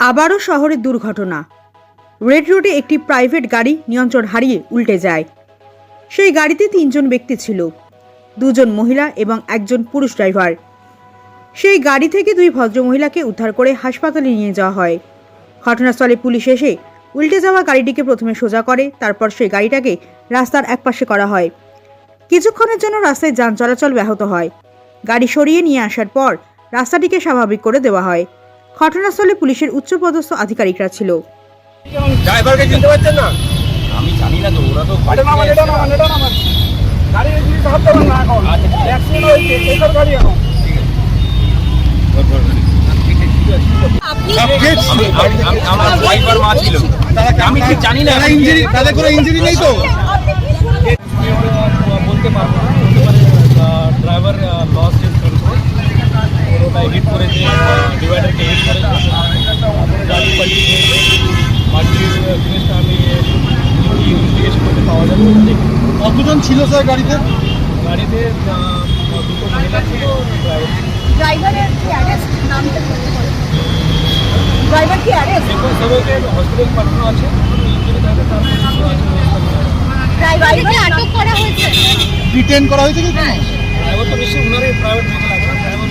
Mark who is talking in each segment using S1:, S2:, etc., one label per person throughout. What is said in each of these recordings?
S1: আবারও শহরে দুর্ঘটনা। রেড রোডে একটি প্রাইভেট গাড়ি নিয়ন্ত্রণ হারিয়ে উল্টে যায়। সেই গাড়িতে তিনজন ব্যক্তি ছিল, দুজন মহিলা এবং একজন পুরুষ ড্রাইভার। সেই গাড়ি থেকে দুই ভদ্রমহিলাকে উদ্ধার করে হাসপাতালে নিয়ে যাওয়া হয়। ঘটনাস্থলে পুলিশ এসে উল্টে যাওয়া গাড়িটিকে প্রথমে সোজা করে, তারপর সেই গাড়িটাকে রাস্তার একপাশে করা হয়। কিছুক্ষণের জন্য রাস্তায় যান চলাচল ব্যাহত হয়। গাড়ি সরিয়ে নিয়ে আসার পর রাস্তাটিকে স্বাভাবিক করে দেওয়া হয়। ঘটনাস্থলে পুলিশের উচ্চপদস্থ আধিকারিকরা ছিল।
S2: ড্রাইভারকে চিনতে পারছেন না?
S3: আমি জানি না তো ওরা তো
S2: এটা নামান এটা নামান এটা নামান গাড়ি জিনিস ভাবতে পারেন না এখন।
S3: ঠিক আছে।
S2: অ্যাক্সিডেন্ট হয়েছে এইসব গাড়ি এখন।
S3: আমি আমি- আমি- আমার ড্রাইভার মা ছিল। আমি ঠিক জানি না
S4: ইঞ্জুরি তাদের কোনো ইঞ্জুরি নেই তো।
S5: বলতে পারব না ড্রাইভার লস চেঞ্জ হিট করেছে ডিভাইডারকে হিট করেছে। গাড়ি পাল্টি বাকির জিনিসটা আমি ইনভেস্টিগেশন করতে পাওয়া যাবে দেখি।
S4: কতজন ছিল স্যার গাড়িতে?
S5: গাড়িতে দুটো মহিলা ছিল ড্রাইভার
S6: ড্রাইভারের কি অ্যারেস্ট নামটা ড্রাইভার কি অ্যারেস্ট
S5: সবাইকে হসপিটাল পাঠানো আছে। ইঞ্জুরি থাকে তারপরে।
S6: ড্রাইভারকে আটক করা হয়েছে?
S4: ডিটেন করা হয়েছে কি?
S6: হ্যাঁ
S5: ড্রাইভার তো নিশ্চয়ই ওনারই প্রাইভেট ভেহিকেল আছে না ড্রাইভার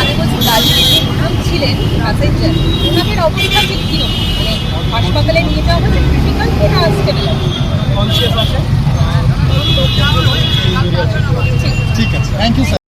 S6: আমি বলছি গাড়িতে যে উনি ছিলেন প্যাসেঞ্জার ওনাদের অবস্থা ঠিক কী মানে হাসপাতালে নিয়ে যাওয়া হচ্ছে ক্রিটিক্যাল কি না স্টেবল
S5: কনসিয়াস
S6: ঠিক
S4: ঠিক আছে। Thank you sir